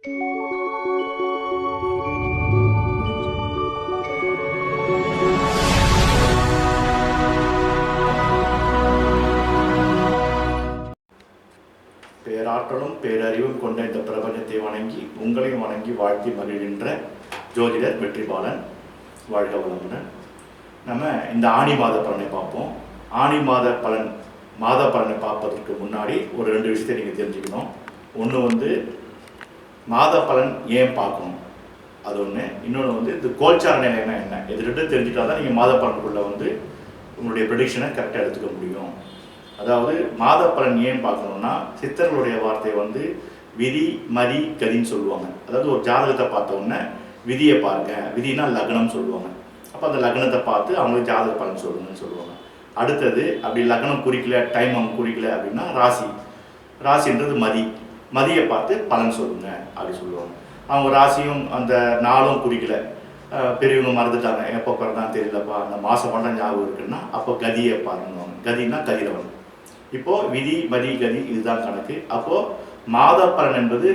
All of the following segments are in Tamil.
பேராற்றலும் பேரறிவும் கொண்ட இந்த பிரபஞ்சத்தை வணங்கி உங்களையும் வணங்கி வாழ்த்தி மகிழ்கின்ற ஜோதிடர் வெற்றிபாலன் வாழ்க வளமுடன். நம்ம இந்த ஆணி மாத பலனை பார்ப்போம். ஆணி மாத பலன் மாத பலனை பார்ப்பதற்கு முன்னாடி ஒரு ரெண்டு விஷயத்தை நீங்கள் தெரிஞ்சுக்கணும். ஒன்று வந்து மாத பலன் ஏன் பார்க்கணும்? அது ஒன்று இன்னொன்று வந்து இந்த கோல்சார நிலைன்னா என்ன? இது ரெண்டும் தெரிஞ்சுட்டா தான் நீங்கள் மாத பலனுக்குள்ளே வந்து உங்களுடைய ப்ரெடிக்ஷனை கரெக்டாக எடுத்துக்க முடியும். அதாவது மாத பலன் ஏன் பார்க்கணும்னா சித்தர்களுடைய வார்த்தையை வந்து விதி மதி கதின்னு சொல்லுவாங்க. அதாவது ஒரு ஜாதகத்தை பார்த்தோன்னே விதியை பாருங்க. விதினா லக்னம் சொல்லுவாங்க. அப்போ அந்த லக்னத்தை பார்த்து அவங்களுக்கு ஜாதக பலன் சொல்லுங்கன்னு சொல்லுவாங்க. அடுத்தது அப்படி லக்னம் குறிக்கல டைம் அவங்க குறிக்கல அப்படின்னா ராசி. ராசின்றது மதி. மதியை பார்த்து பலன் சொல்லுங்க அப்படி சொல்லுவாங்க. அவங்க ராசியும் அந்த நாளும் குறிக்கல. பெரியவங்க மறந்துட்டாங்க. எப்போ பிறந்தான் தெரியலப்பா. அந்த மாதம் மட்டும் ஞாபகம் இருக்குன்னா அப்போ கதியை பாருங்க கதினா கதிரவன். இப்போது விதி மதி கதி இதுதான் கணக்கு. அப்போது மாத பலன் என்பது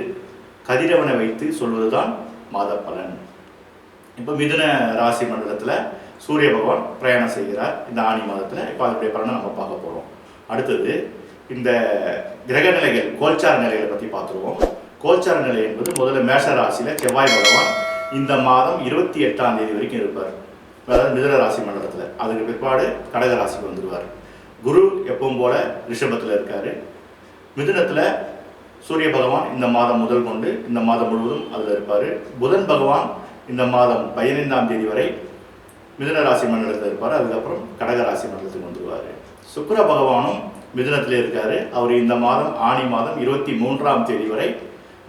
கதிரவனை வைத்து சொல்வதுதான் மாத பலன் இப்போ மிதுன ராசி மண்டலத்தில் சூரிய பகவான் பிரயாணம் செய்கிறார். இந்த ஆணி மாதத்தில். இப்போ அதனுடைய பலனை நம்ம பார்க்க போகிறோம் அடுத்தது இந்த கிரக நிலைகள் கோல்சார நிலைகளை பற்றி பார்த்துருவோம். கோல்சார நிலை என்பது முதல்ல மேஷ ராசியில் செவ்வாய் பகவான் இந்த மாதம் இருபத்தி எட்டாம் தேதி வரைக்கும் இருப்பார். அதாவது மிதுன ராசி மண்டலத்தில். அதுக்கு பிற்பாடு கடக ராசிக்கு வந்துடுவார் குரு எப்பவும் போல ரிஷபத்தில் இருக்காரு. மிதுனத்தில் சூரிய பகவான் இந்த மாதம் முதல் கொண்டு இந்த மாதம் முழுவதும் அதில் இருப்பார். புதன் பகவான் இந்த மாதம் பதினைந்தாம் தேதி வரை மிதுன ராசி மண்டலத்தில் இருப்பார். அதுக்கப்புறம் கடக ராசி மண்டலத்துக்கு வந்துடுவார் சுக்கர பகவானும் மிதுனத்தில் இருக்கார். அவர் இந்த மாதம் ஆணி மாதம் இருபத்தி மூன்றாம் தேதி வரை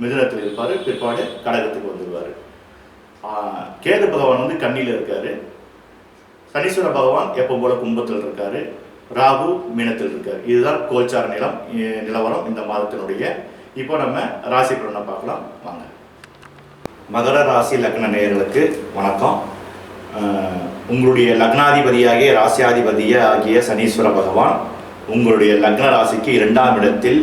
மிதுனத்தில் இருப்பார். பிற்பாடு கடகத்துக்கு வந்துடுவார் கேது பகவான் வந்து கண்ணியில் இருக்கார். சனீஸ்வர பகவான் எப்போ போல கும்பத்தில் இருக்கார். ராகு மீனத்தில் இருக்கார். இதுதான் கோல்சார நிலம் நிலவரம் இந்த மாதத்தினுடைய. இப்போ நம்ம ராசி பலனை பார்க்கலாம். வாங்க. மகர ராசி லக்ன நேயர்களுக்கு வணக்கம். உங்களுடைய லக்னாதிபதியாகிய ராசியாதிபதிய ஆகிய சனீஸ்வர பகவான் உங்களுடைய லக்ன ராசிக்கு இரண்டாம் இடத்தில்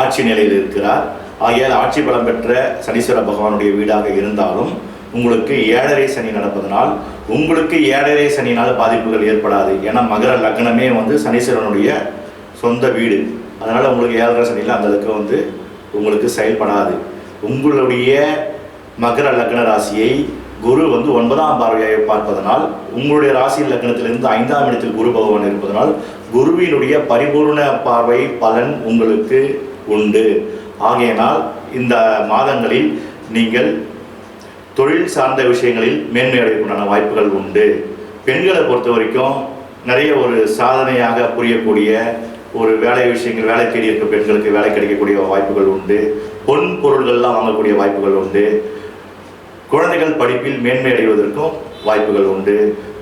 ஆட்சி நிலையில் இருக்கிறார். ஆகையால் ஆட்சி பலம் பெற்ற சனீஸ்வர பகவானுடைய வீடாக இருந்தாலும் உங்களுக்கு ஏழரை சனி நடப்பதனால் உங்களுக்கு ஏழரை சனினால் பாதிப்புகள் ஏற்படாது. ஏன்னா மகர லக்னமே வந்து சனீஸ்வரனுடைய சொந்த வீடு. அதனால் உங்களுக்கு ஏழரை சனியில் அந்த அளவுக்கு வந்து உங்களுக்கு செயல்படாது. உங்களுடைய மகர லக்ன ராசியை குரு வந்து ஒன்பதாம் பார்வையை பார்ப்பதனால் உங்களுடைய ராசி லக்னத்திலிருந்து ஐந்தாம் இடத்தில் குரு பகவான் இருப்பதனால் குருவினுடைய பரிபூர்ண பார்வை பலன் உங்களுக்கு உண்டு. ஆகையினால் இந்த மாதங்களில் நீங்கள் தொழில் சார்ந்த விஷயங்களில் மேன்மை அடைவதற்கான வாய்ப்புகள் உண்டு. பெண்களை பொறுத்த வரைக்கும் நிறைய ஒரு சாதனையாக புரியக்கூடிய ஒரு வேலை விஷயங்கள் வேலை தேடி இருக்க பெண்களுக்கு வேலை கிடைக்கக்கூடிய வாய்ப்புகள் உண்டு. பொன் பொருள்கள்லாம் வாங்கக்கூடிய வாய்ப்புகள் உண்டு. குழந்தைகள் படிப்பில் மேன்மை அடைவதற்கும் வாய்ப்புகள் உண்டு.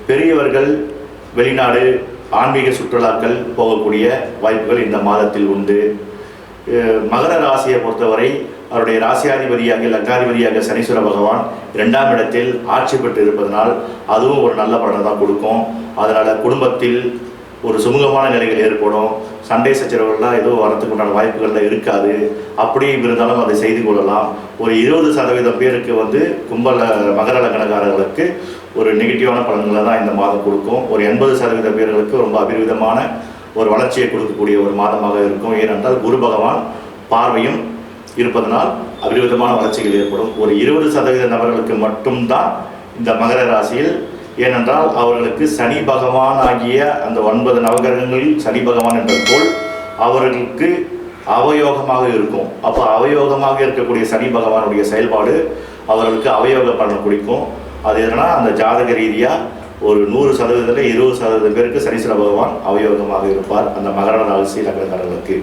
பெரியவர்கள் வெளிநாடு ஆன்மீக சுற்றுலாக்கள் போகக்கூடிய வாய்ப்புகள் இந்த மாதத்தில் உண்டு. மகர ராசியை பொறுத்தவரை அவருடைய ராசியாதிபதியாக லக்காதிபதியாக சனீஸ்வர பகவான் இரண்டாம் இடத்தில் ஆட்சி பெற்று இருப்பதனால் அதுவும் ஒரு நல்ல பலனை தான் கொடுக்கும். அதனால் குடும்பத்தில் ஒரு சுமூகமான நிலைகள் ஏற்படும். சண்டை சச்சரவுகள்லாம் ஏதோ வரத்துக்கு உண்டான வாய்ப்புகள்லாம் இருக்காது. அப்படியும் இருந்தாலும் அதை செய்து கொள்ளலாம். ஒரு இருபது சதவீதம் பேருக்கு வந்து கும்பல மகர லக்னக்காரர்களுக்கு ஒரு நெகட்டிவான பலன்களை தான் இந்த மாதம் கொடுக்கும். ஒரு எண்பது சதவீத பேர்களுக்கு ரொம்ப அபிர்விதமான ஒரு வளர்ச்சியை கொடுக்கக்கூடிய ஒரு மாதமாக இருக்கும். ஏனென்றால் குரு பகவான் பார்வையும் இருப்பதனால் அபிர்விதமான வளர்ச்சிகள் ஏற்படும். ஒரு இருபது சதவீத நபர்களுக்கு மட்டும்தான் இந்த மகர ராசியில் ஏனென்றால் அவர்களுக்கு சனி பகவான் ஆகிய அந்த ஒன்பது நவகிரகங்களில் சனி பகவான் என்ற கோள் அவர்களுக்கு அவயோகமாக இருக்கும். அப்போ அவயோகமாக இருக்கக்கூடிய சனி பகவானுடைய செயல்பாடு அவர்களுக்கு அவயோக பலன் குடிக்கும். அது எதுனா அந்த ஜாதக ரீதியாக ஒரு நூறு சதவீதத்தில் இருபது சதவீதம் பேருக்கு சனீஸ்வர பகவான் அவயோகமாக இருப்பார் அந்த மகர ராசி நகரக்காரர்களுக்கு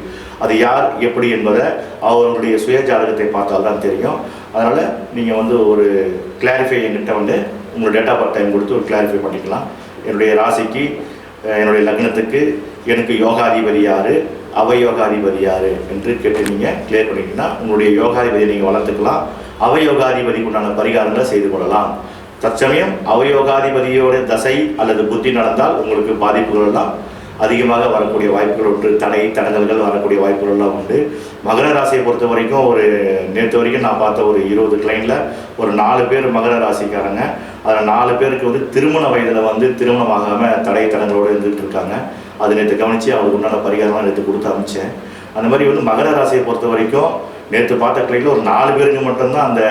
அது யார் எப்படி என்பதை அவர்களுடைய சுய ஜாதகத்தை பார்த்தால் தான் தெரியும். அதனால் நீங்கள் வந்து ஒரு கிளாரிஃபை என்கிட்ட வந்து உங்களோட டேட் ஆஃப் பர்த் டைம் கொடுத்து ஒரு கிளாரிஃபை பண்ணிக்கலாம். என்னுடைய ராசிக்கு என்னுடைய லக்னத்துக்கு எனக்கு யோகாதிபதி யார்? அவயோகாதிபதி யார்? என்று கேட்டு நீங்கள் கிளியர் பண்ணிட்டீங்கன்னா உங்களுடைய யோகாதிபதியை நீங்கள் வளர்த்துக்கலாம். அவயோகாதிபதிக்கு உண்டான பரிகாரங்களை செய்து கொள்ளலாம். தற்சமயம் அவயோகாதிபதியோட தசை அல்லது புத்தி நடந்தால் உங்களுக்கு பாதிப்புகள் எல்லாம் அதிகமாக வரக்கூடிய வாய்ப்புகள் உண்டு. தடை தடங்கல்கள் வரக்கூடிய வாய்ப்புகள் எல்லாம் உண்டு. மகர ராசியை பொறுத்த வரைக்கும் ஒரு நேற்று வரைக்கும் நான் பார்த்த ஒரு இருபது கிளைண்டில் ஒரு நாலு பேர் மகர ராசிக்காரங்க. அதில் நாலு பேருக்கு வந்து திருமண வயதில் வந்து திருமணம் ஆகாமல் தடை தடங்களோடு இருந்துகிட்டு இருக்காங்க. அது நேற்று கவனித்து அவங்களுக்கு உண்டான பரிகாரமாக நேற்று கொடுத்து அமிச்சேன் அந்த மாதிரி வந்து மகர ராசியை பொறுத்த வரைக்கும் நேற்று பார்த்த கிளைண்டில் ஒரு நாலு பேருக்கு மட்டும்தான் அந்த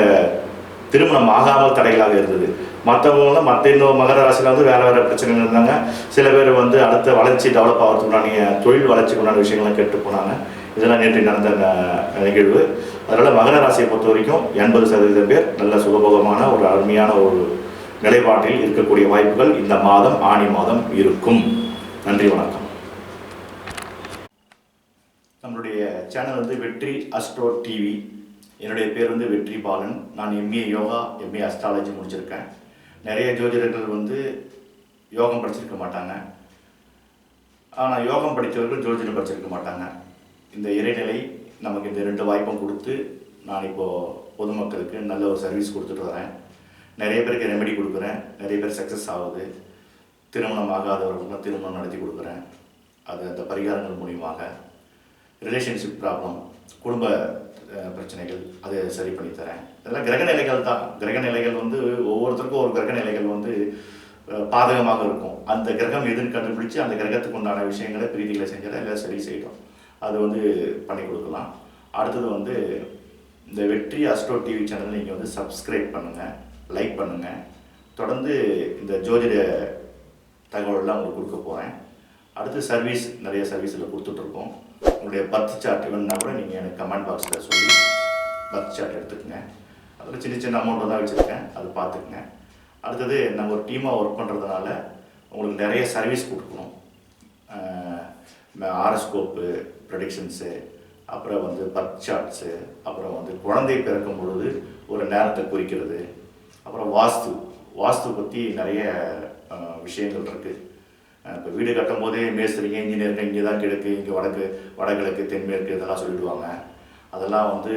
திருமணம் ஆகாமல் தடைகளாக இருந்தது. மற்றவங்களாம் மற்ற இன்னும் மகர ராசியில் வந்து வேறு வேறு பிரச்சனைகள் இருந்தாங்க. சில பேர் வந்து அடுத்த வளர்ச்சி டெவலப் ஆகிறதுக்குண்டான தொழில் வளர்ச்சிக்குண்டான விஷயங்கள்லாம் கேட்டு போனாங்க. இதெல்லாம் நேற்று நடந்த நிகழ்வு. அதனால் மகர ராசியை பொறுத்த வரைக்கும் எண்பது சதவீதம் பேர் நல்ல சுகபோகமான ஒரு அருமையான ஒரு நிலைப்பாட்டில் இருக்கக்கூடிய வாய்ப்புகள் இந்த மாதம் ஆணி மாதம் இருக்கும். நன்றி வணக்கம். நம்மளுடைய சேனல் வந்து வெற்றி அஸ்ட்ரோ டிவி என்னுடைய பேர் வந்து வெற்றி பாலன். நான் எம்ஏ யோகா எம்ஏ அஸ்ட்ராலஜி முடிச்சிருக்கேன். நிறைய ஜோதிடர்கள் வந்து யோகம் படிச்சிருக்க மாட்டாங்க. ஆனால் யோகம் படித்தவர்கள் ஜோதிடம் படிச்சிருக்க மாட்டாங்க. இந்த இறைநிலை நமக்கு இந்த ரெண்டு வாய்ப்பும் கொடுத்து நான் இப்போது பொதுமக்களுக்கு நல்ல ஒரு சர்வீஸ் கொடுத்துட்டு வரேன். நிறைய பேருக்கு ரெமெடி கொடுக்குறேன். நிறைய பேர் சக்ஸஸ் ஆகுது. திருமணம் ஆகாதவர்களுக்கு திருமணம் நடத்தி கொடுக்குறேன். அது அந்த பரிகாரங்கள் மூலியமாக ரிலேஷன்ஷிப் ப்ராப்ளம் குடும்ப பிரச்சனைகள் அதை சரி பண்ணி தரேன். இதெல்லாம் கிரக நிலைகள் தான். கிரக நிலைகள் வந்து ஒவ்வொருத்தருக்கும் ஒரு கிரக நிலைகள் வந்து பாதகமாக இருக்கும். அந்த கிரகம் எதுன்னு கண்டுபிடிச்சு அந்த கிரகத்துக்கு உண்டான விஷயங்களை பிரீதிகளை செஞ்சால் எல்லாம் சரி செய்யும் அது வந்து பண்ணி கொடுக்கலாம். அடுத்தது வந்து இந்த வெற்றி அஸ்ட்ரோ டிவி சேனல் நீங்கள் வந்து சப்ஸ்கிரைப் பண்ணுங்கள் லைக் பண்ணுங்கள் தொடர்ந்து இந்த ஜோதிட தகவலெல்லாம் உங்களுக்கு கொடுக்க போகிறேன் அடுத்து சர்வீஸ் நிறைய சர்வீஸில் கொடுத்துட்ருக்கோம். உங்களுடைய பர்த் சார்ட் வேணும்னா கூட நீங்கள் எனக்கு கமெண்ட் பாக்ஸில் சொல்லி பர்த் சார்ட் எடுத்துக்கங்க. அதில் சின்ன சின்ன அமௌண்ட் தான் வச்சுருக்கேன். அது பார்த்துக்குங்க. அடுத்தது நாங்கள் ஒரு டீமாக ஒர்க் பண்ணுறதுனால உங்களுக்கு நிறைய சர்வீஸ் கொடுக்கணும். ஆரஸ்கோப்பு ப்ரடிக்ஷன்ஸு அப்புறம் வந்து பர்த் சார்ட்ஸு அப்புறம் வந்து குழந்தை பிறக்கும் பொழுது ஒரு நேரத்தை குறிக்கிறது அப்புறம் வாஸ்து. வாஸ்து பற்றி நிறைய விஷயங்கள் இருக்குது இப்போ வீடு கட்டும் போதே மேஸ்திரிங்க இன்ஜினியருங்க இங்கே தான் கிழக்கு இங்கே வடக்கு வடகிழக்கு தென்மேற்கு இதெல்லாம் சொல்லிடுவாங்க. அதெல்லாம் வந்து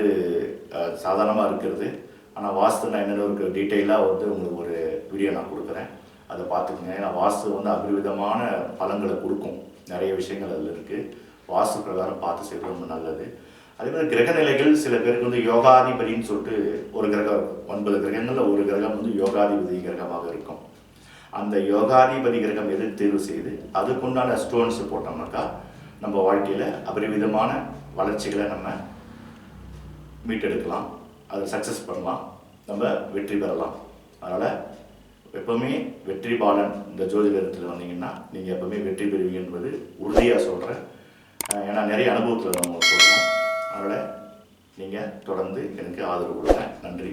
சாதாரணமாக இருக்கிறது. ஆனால் வாஸ்து நான் என்னென்ன ஒரு டீட்டெயிலாக வந்து உங்களுக்கு ஒரு வீடியோ நான் கொடுக்குறேன். அதை பார்த்துக்குங்க. ஏன்னா வாஸ்து வந்து அபரிவிதமான பலன்களை கொடுக்கும். நிறைய விஷயங்கள் அதில் இருக்குது வாஸ்து பிரகாரம் பார்த்து செய்வது ரொம்ப நல்லது. அதே மாதிரி கிரக நிலைகள் சில பேருக்கு வந்து யோகாதிபதின்னு சொல்லிட்டு ஒரு கிரகம் ஒன்பது கிரகங்களில் ஒரு கிரகம் வந்து யோகாதிபதி கிரகமாக இருக்கும். அந்த யோகாதிபதி கிரகம் எது தேர்வு செய்து அதுக்குண்டான ஸ்டோன்ஸ் போட்டோம்னாக்கா நம்ம வாழ்க்கையில் அபரிவிதமான வளர்ச்சிகளை நம்ம மீட்டெடுக்கலாம். அதை சக்ஸஸ் பண்ணலாம். நம்ம வெற்றி பெறலாம். அதனால் எப்பவுமே வெற்றி பாலன் இந்த ஜோதிடத்தில் வந்தீங்கன்னா நீங்கள் எப்பவுமே வெற்றி பெறுவீங்க என்பது உறுதியாக சொல்கிறேன் ஏன்னா நிறைய அனுபவத்தில் நம்ம சொல்கிறேன் அதனால் நீங்கள் தொடர்ந்து எனக்கு ஆதரவு கொடுங்க. நன்றி